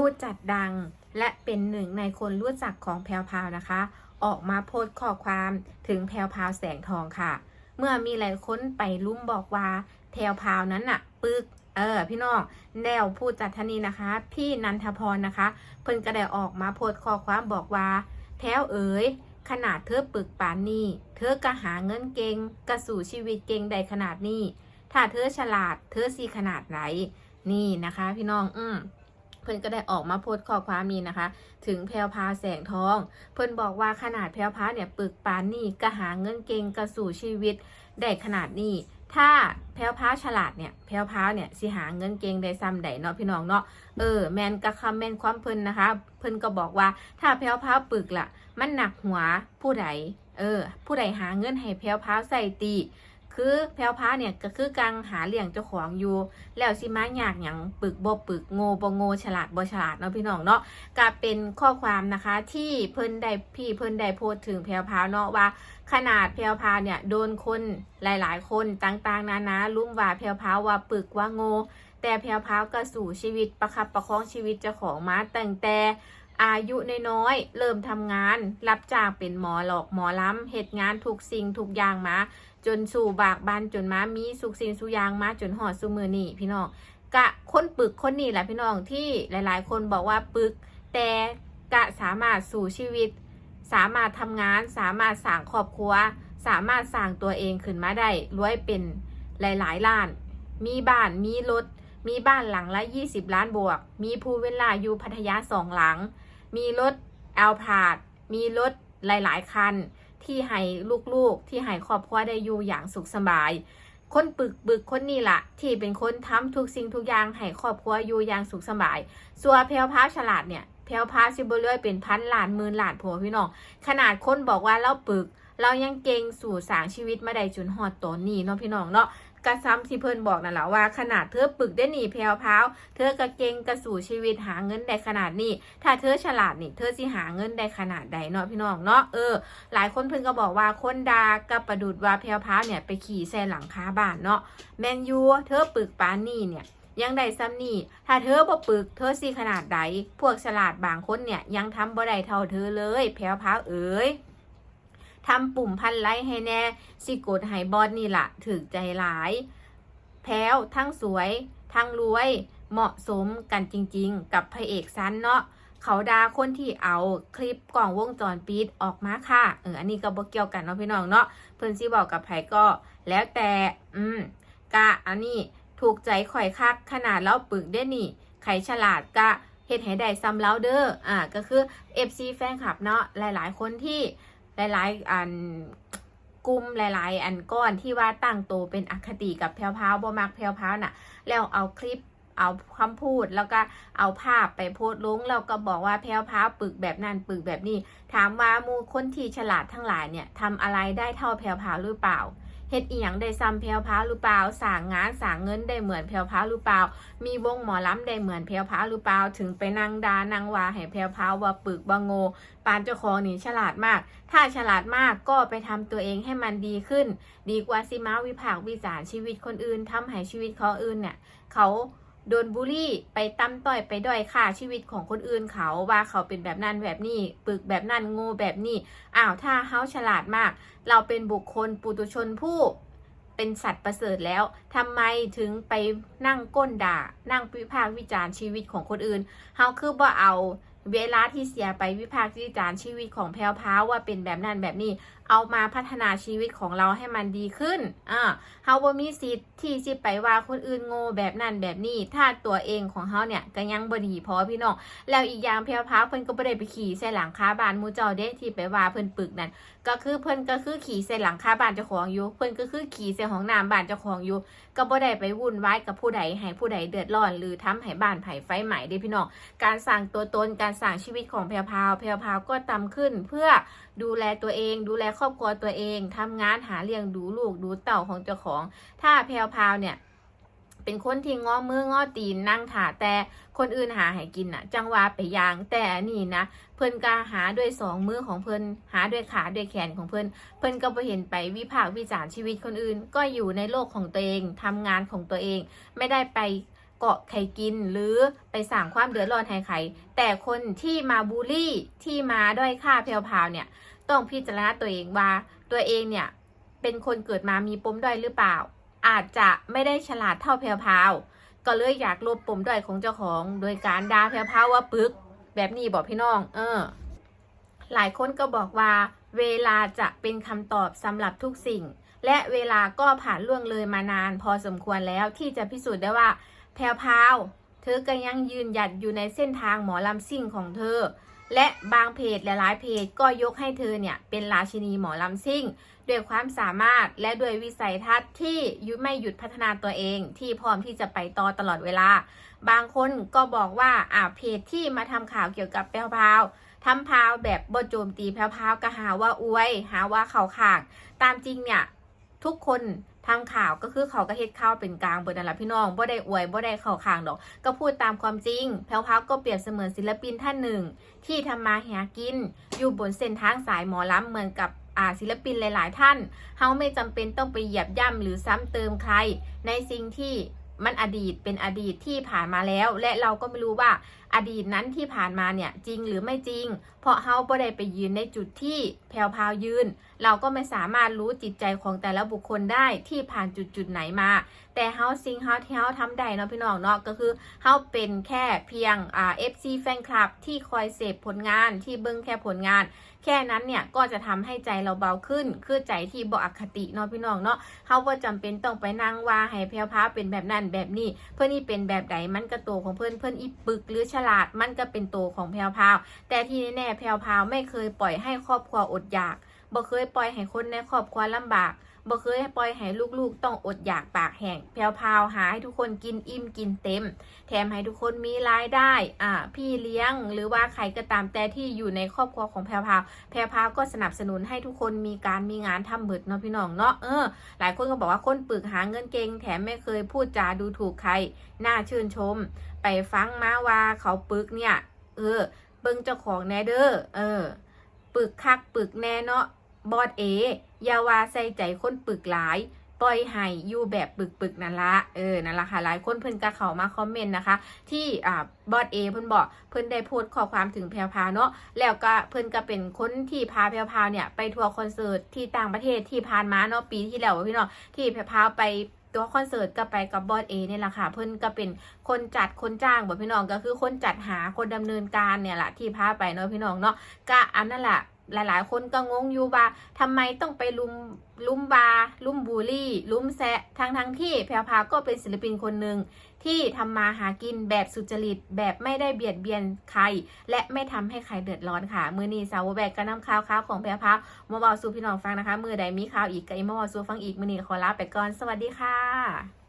ผู้จัดดังและเป็นหนึ่งในคนรู้จักของแพรวพาวนะคะ ออกมาโพสต์ข้อความถึงแพรวพาวแสงทองค่ะ เมื่อมีหลายคนไปลุ้มบอกว่าแพรวพาวนั้นน่ะปึกเออพี่น้องแนวผู้จัดทนีนะคะ พี่นันทพรนะคะ เพิ่นก็ได้ออกมาโพสต์ข้อความบอกว่าแพรวเอ๋ยขนาดเธอปึกปานนี้ เธอก็หาเงินเก่งกระสู่ชีวิตเก่งไดขนาดนี้ ถ้าเธอฉลาด เธอสีขนาดไหน นี่นะคะ พี่น้อง อืม เพิ่นก็ได้ออกมาโพสต์ข้อความนี้นะคะ ถึงแพรวพาแสงทอง เพิ่นบอกว่าขนาดแพรวพาเนี่ยปึกปานนี่ก็หาเงินเก่งกระสู่ชีวิตได้ขนาดนี้ถ้าแพรวพาฉลาดเนี่ยแพรวพาเนี่ยสิหาเงินเก่งได้ซ้ำใดเนาะพี่น้องเนาะเออแมนกะคำแมนความเพิ่นนะคะ เพิ่นก็บอกว่าถ้าแพรวพาปึกล่ะ มันหนักหัวผู้ใดเออ ผู้ใดหาเงินให้แพรวพาใส่ตี คือแพรวพราเนี่ยก็คือการหาเลี้ยงเจ้าของอยู่ แล้วสิมาอยากหยังปึกบ่ปึกโง่บ่โง่ฉลาดบ่ฉลาดเนาะพี่น้องเนาะก็เป็นข้อความนะคะที่เพิ่นได้พี่เพิ่นได้โพสถึงแพรวพราเนาะว่า ขนาดแพรวพราเนี่ยโดนคนหลาย ๆ คนต่างๆนานาลุ่มว่าแพรวพราว่าปึกว่าโง่แต่แพรวพราก็สู่ชีวิตประคับประคองชีวิตเจ้าของมาตั้งแต่ อายุน้อยๆเริ่มทำงาน รับจ้างเป็นหมอหลอกหมอล้ำเหตุงานทุกสิ่งทุกอย่างมา จนสู่บากบันจนมามีสุกสิ่งสุยางมาจนหอดสุมือนี่พี่น้องกะคนปึกคนนี้แหละพี่น้องที่หลาย ๆ คนบอกว่าปึก แต่กะสามารถสู่ชีวิต สามารถทำงาน สามารถสร้างครอบครัว สามารถสร้างตัวเองขึ้นมาได้รวยเป็นหลาย ๆ ล้าน มีบ้านมีรถ มีบ้านหลังละ 20 ล้านบวก มีภูเวลาอยู่พัทยาสองหลัง มีรถแอลพาดมีรถหลายๆ คัน ที่ให้ลูกๆ ที่ให้ครอบครัวได้อยู่อย่างสุขสบาย คนปึกบึกคนนี้ละที่เป็นคนทำทุกสิ่งทุกอย่างให้ครอบครัวอยู่อย่างสุขสบาย ส่วนแพลวพาฉลาดเนี่ยแพลวพาซิบเรื่อยเป็นพันหลานหมื่นหลานผัวพี่น้อง ขนาดคนบอกว่าเราปึกเรายังเก่งสู่สางชีวิตมาได้จุนหอดตอนนี้เนาะพี่น้องเนาะ กระซ้ำที่เพิ่นบอกนั่นแหละว่าขนาดเธอปึกได้หนีแพลวพาวเธอกระเกงกระสู่ชีวิตหาเงินได้ขนาดนี้ ถ้าเธอฉลาดนี่เธอสิหาเงินได้ขนาดใดเนาะพี่น้องเนาะเออหลายคนเพิ่นก็บอกว่าคนดากับประดุดว่าแพลวพาวเนี่ยไปขี่แซนหลังคาบ้านเนาะแมนยูเธอปึกปานนี่เนี่ยยังได้ซ้ำนี่ ถ้าเธอบ่ปึก เธอสิขนาดใด พวกฉลาดบางคนเนี่ยยังทำบ่ได้เท่าเธอเลยแพรวพาวเอ๋ย ทำปุ่มพันไลค์ให้แน่ สิกดให้บอสนี่ละถึกใจหลาย แพรวทั้งสวย ทั้งรวย เหมาะสมกันจริงๆ กับพระเอกซันเนาะเขาดาคนที่เอาคลิปกล่องวงจรปิดออกมาค่ะ เออ อันนี้ก็บ่เกี่ยวกันเนาะพี่น้องเนาะ เพิ่อนสิบอกกับไผก็แล้วแต่ อืม กะ อันนี้ถูกใจข่อยคักขนาดเล่าปึกได้นี่ไขฉลาดกะเฮ็ดให้ได้ซ้ำเล้าเด้อ อ่า ก็คือ FC แฟนคลับเนาะ หลายๆ คนที่ หลายๆ อันกลุ่มหลาย ๆ อันก้อนที่ว่าตั้งโตวเป็นอคติกับแพรวพาวบ่มักแพรวพาวน่ะ แล้วเอาคลิปเอาคำพูดแล้วก็เอาภาพไปโพสต์ลงแล้วก็บอกว่าแพรวพ้าวปึกแบบนั้นปึกแบบนี้ ถามว่ามูคนที่ฉลาดทั้งหลายเนี่ยทำอะไรได้เท่าแพรวพ้าวหรือเปล่า เฮ็ดอีหยังได้ซ้ำแพรวพราหรือเปล่าสางงานสางเงินได้เหมือนแพรวพราหรือเปล่า มีวงหมอลำได้เหมือนแพรวพราหรือเปล่า ถึงไปนางดานางวาให้แพรวพราว่าปึกบางโง่ปานเจ้าของนี่ฉลาดมาก ถ้าฉลาดมากก็ไปทำตัวเองให้มันดีขึ้น ดีกว่าสิมาวิพากวิจารชีวิตคนอื่นทำให้ชีวิตเขาอื่นเนี่ยเขา โดนบูลลี่ไปตั้มต่อยไปด้อยค่าชีวิตของคนอื่นเขาว่าเขาเป็นแบบนั้นแบบนี้ปึกแบบนั้นโง่แบบนี้อ้าวถ้าเฮาฉลาดมาก เราเป็นบุคคลปุตุชนผู้เป็นสัตว์ประเสริฐแล้วทำไมถึงไปนั่งก้นด่า นั่งวิพากษ์วิจารณ์ชีวิตของคนอื่นเฮาคือบ่เอา เวลาที่เสียไปวิพากษ์วิจารณ์ชีวิตของแพรวพาว่าเป็นแบบนั้นแบบนี้ เอามาพัฒนาชีวิตของเราให้มันดีขึ้นอ่าเฮาบ่มีสิทธิ์ที่สิไปว่าคนอื่นโง่แบบนั้นแบบนี้ ถ้าตัวเองของเฮาเนี่ยก็ยังบ่ดีพอพี่น้อง แล้วอีกอย่างแพรวพาเพิ่นก็บ่ได้ไปขี่ใส่หลังคาบ้านมูเจ้าเด้ที่ไปว่าเพิ่นปึกนั่นก็คือเพิ่นก็คือขี่ใส่หลังคาบ้านเจ้าของอยู่ เพิ่นก็คือขี่ใส่ห้องน้ำบ้านเจ้าของอยู่ ก็บ่ได้ไปวุ่นวายกับผู้ใดให้ผู้ใดเดือดร้อน หรือทำให้บ้านไผ่ไฟไหม้เด้พี่น้อง การสร้างตัวตนการสางชีวิตของแพรวพาวแพรวพาวก็ตำขึ้นเพื่อดูแลตัวเอง ดูแลครอบครัวตัวเองทำงานหาเลี้ยงดูลูกดูเต่าของเจ้าของ ถ้าแพรวพาวเนี่ยเป็นคนที่ง้อมือง้อตีนนั่งถ่าแต่คนอื่นหาให้กินน่ะ จังหวาไปยางแต่อันนี่นะเพิ่นก็หาด้วยสองมือของเพิ่นหาด้วยขาด้วยแขนของเพิ่นเพิ่นก็บ่เห็นไปวิพากษ์วิจารณ์ชีวิตคนอื่น ก็อยู่ในโลกของตัวเองทำงานของตัวเอง ไม่ได้ไป เกาะใครกินหรือไปสร้างความเดือดร้อนให้ใครแต่คนที่มาบูลลี่ที่มาด้อยค่าแพรวพราวเนี่ยต้องพิจารณาตัวเองว่าตัวเองเนี่ยเป็นคนเกิดมามีปมด้อยหรือเปล่า อาจจะไม่ได้ฉลาดเท่าแพรวพราวก็เลยอยากลบปมด้อยของเจ้าของ โดยการด่าแพรวพราวว่าปึก แบบนี้บอกพี่น้อง เออ หลายคนก็บอกว่า เวลาจะเป็นคำตอบสำหรับทุกสิ่ง และเวลาก็ผ่านล่วงเลยมานาน พอสมควรแล้วที่จะพิสูจน์ได้ว่า แพรวพาวเธอก็ยังยืนหยัดอยู่ในเส้นทางหมอลำซิ่งของเธอ และบางเพจหลายๆเพจก็ยกให้เธอเนี่ยเป็นราชินีหมอลำซิ่ง ด้วยความสามารถและด้วยวิสัยทัศน์ที่ยุไม่หยุดพัฒนาตัวเอง ที่พร้อมที่จะไปต่อตลอดเวลา บางคนก็บอกว่าอ่าเพจที่มาทำข่าวเกี่ยวกับแพรวพาวทำพราวแบบบโจมตีแพรวพาวก็หาว่าอวย หาว่าเขาขางตามจริงเนี่ย ทุกคนทำข่าวก็คือเขาก็เฮ็ดข่าวเป็นกลางเบิดนั่นแหละพี่น้องบ่ได้อวยบ่ได้เข้าข้างดอก ก็พูดตามความจริง แพลวพราวก็เปรียบเสมือนศิลปินท่านหนึ่ง ที่ทำมาหากิน อยู่บนเส้นทางสายหมอลำเหมือนกับอาศิลปินหลาย ๆ ท่าน เฮาไม่จำเป็นต้องไปเหยียบย่ำหรือซ้ำเติมใคร ในสิ่งที่ มันอดีตเป็นอดีตที่ผ่านมาแล้ว และเราก็ไม่รู้ว่าอดีตนั้นที่ผ่านมาเนี่ยจริงหรือไม่จริง เพราะเฮาบ่ได้ไปยืนในจุดที่แพรวพาวยืน เราก็ไม่สามารถรู้จิตใจของแต่ละบุคคลได้ที่ผ่านจุดจุดไหนมา แต่เฮาสิ่งเฮาที่เฮาทำได้เนาะพี่น้องเนาะก็คือเฮาเป็นแค่เพียงอ่า FC แฟนคลับที่คอยเสพผลงานที่เบิ่งแค่ผลงาน แค่นั้นเนี่ยก็จะทำให้ใจเราเบาขึ้น คือใจที่บ่อคติเนาะพี่น้องเนาะเฮาบ่จำเป็นต้องไปนั่งว่าให้แพรวพาวเป็นแบบนั้นแบบนี้ เพื่อนนี่เป็นแบบใดมันก็โตของเพื่อนเพื่อนอีปึกหรือฉลาดมันก็เป็นตัวของแพรวพาวแต่ที่แน่แพรวพาวไม่เคยปล่อยให้ครอบครัวอดอยากบ่เคยปล่อยให้คนในครอบครัวลำบาก บ่เคยปล่อยให้ลูกๆ ต้องอดอยากปากแห้งแพรวพาวหาให้ทุกคนกินอิ่มกินเต็ม แถมให้ทุกคนมีรายได้อ่าพี่เลี้ยงหรือว่าใครก็ตามแต่ที่อยู่ในครอบครัวของแพรวพาวแพรวพาวก็สนับสนุนให้ทุกคนมีการมีงานทำเบิดเนาะพี่น้องเนาะเออหลายคนก็บอกว่าคนปึกหาเงินเก่งแถมไม่เคยพูดจาดูถูกใครน่าชื่นชม ไปฟังมาว่าเขาปึกเนี่ยเออเบิ่งเจ้าของแนเด้อเออปึกคักปึกแน่เนาะ บอดเออย่าว่าใส่ใจคนปึกหลายปล่อยให้อยู่แบบปึกๆนั่นละเออนั่นละค่ะหลายคนเพิ่นก็เข้ามาคอมเมนต์นะคะ ที่อ่าบอดเอเพิ่นบอกเพิ่นได้โพสต์ข้อความถึงแพรวพราวเนาะแล้วก็เพิ่นก็เป็นคนที่พาแพรวพราวเนี่ยไปทัวร์คอนเสิร์ตที่ต่างประเทศที่ผ่านมาเนาะปีที่แล้วพี่เนาะที่แพรวพราวไปตัวคอนเสิร์ตก็ไปกับบอสเอเนี่ยแหละค่ะเพิ่นก็เป็นคนจัดคนจ้างบ่พี่น้องก็คือคนจัดหาคนดำเนินการเนี่ยแหละที่พาไปเนาะพี่น้องเนาะก็อันนั่นแหละ หลายๆ คนก็งงอยู่ว่าทำไมต้องไปลุมลุมบาลุมบูลลี่ ลุมแซะทั้งทั้งๆที่แพรวพาก็เป็นศิลปินคนหนึ่งที่ทำมาหากินแบบสุจริตแบบไม่ได้เบียดเบียนใคร และไม่ทำให้ใครเดือดร้อนค่ะ มือนี้สาวแบกก็นำข่าวข่าวของแพรวพาวมาบอกสู่พี่น้องฟังนะคะ มือใดมีข่าวอีกก็อีมาบอกสู่ฟังอีกมือนี้ขอลาไปก่อนสวัสดีค่ะ